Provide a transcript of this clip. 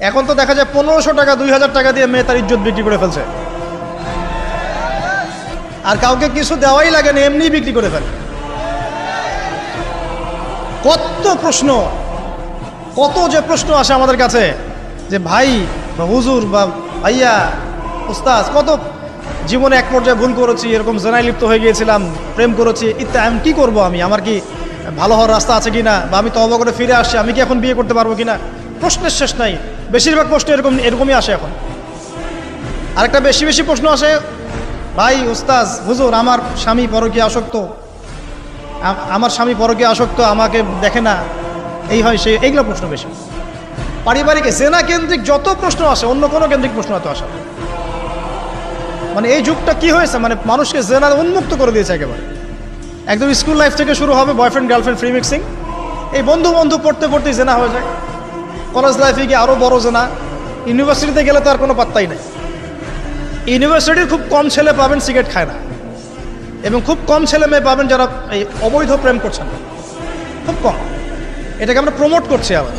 এখন তো দেখা যায় পনেরোশো টাকা, দুই হাজার টাকা দিয়ে মেয়ে তার ইজ্জত বিক্রি করে ফেলছে। আর কাউকে কিছু দেওয়াই লাগে না এমনি বিক্রি করে ফেলে। কত প্রশ্ন, কত যে প্রশ্ন আসে আমাদের কাছে যে ভাই বা হুজুর বা ভাইয়া উস্তাজ কত জীবনে এক পর্যায়ে ভুল করেছি, এরকম জেনায় লিপ্ত হয়ে গিয়েছিলাম, প্রেম করেছি, ইত্যাদি, আমি কী করব আমি? আমার কি ভালো হওয়ার রাস্তা আছে কি না বা আমি তবা করে ফিরে আসছি, আমি কি এখন বিয়ে করতে পারব কি না প্রশ্নের শেষ নাই। বেশিরভাগ প্রশ্ন এরকম এরকমই আসে এখন। আরেকটা বেশি বেশি প্রশ্ন আসে, ভাই উস্তাজ হুজুর, আমার স্বামী পরকীয় আসক্ত। আমার স্বামী পরকীয় আসক্ত, আমাকে দেখে না। এই হয় সে এইগুলো প্রশ্ন বেশি। পারিবারিক জেনা কেন্দ্রিক যত প্রশ্ন আসে, অন্য কোনো কেন্দ্রিক প্রশ্ন এত আসে মানে এই যুগটা কি হয়েছে? মানে মানুষকে জেনা উন্মুক্ত করে দিয়েছে একেবারে। একদম স্কুল লাইফ থেকে শুরু হবে বয়ফ্রেন্ড, গার্লফ্রেন্ড, ফ্রি মিক্সিং। এই বন্ধু বন্ধু পড়তে পড়তেই জেনা হয়ে যায়। কলেজ লাইফে গিয়ে আরও বড় জেনা। ইউনিভার্সিটিতে গেলে তো আর কোনো পাত্তাই নাই। ইউনিভার্সিটির খুব কম ছেলে পাবেন, সিগারেট খায় না। এবং খুব কম ছেলে মেয়ে পাবেন যারা এই অবৈধ প্রেম করছেন। খুব কম। এটাকে আমরা প্রমোট করছি আবার।